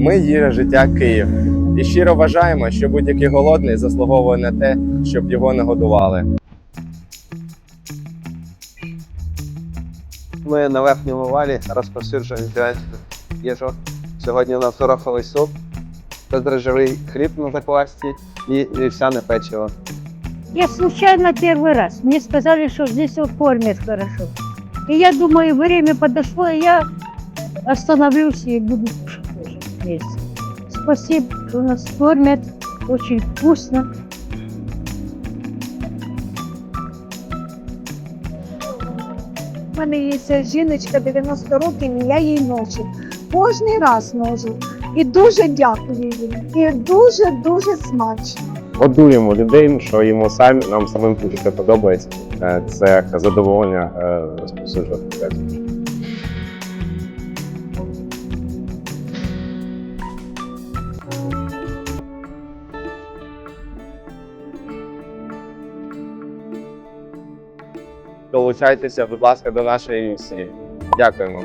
Ми їжа життя Київ. І щиро вважаємо, що будь-який голодний заслуговує на те, щоб його нагодували. Ми на верхньому валі розповсюджуємо вегетарську їжу. Сьогодні у нас гороховий суп, бездрожжевий хліб на заквасці і вівсяне печиво. Я случайно первый раз. Мне сказали, что здесь вот кормят хорошо. И я думаю, время подошло, и я остановлюсь и буду кушать здесь. Спасибо, что нас кормят. Очень вкусно. У мене є жіночка 90 років, і я їй ношу. Кожний раз ношу. І дуже дякую їй. І дуже-дуже смачно. годуємо людей, що їмо самі, нам самим дуже подобається. Е, Це задоволення е, Долучайтеся, будь ласка, до нашої місії. Дякуємо.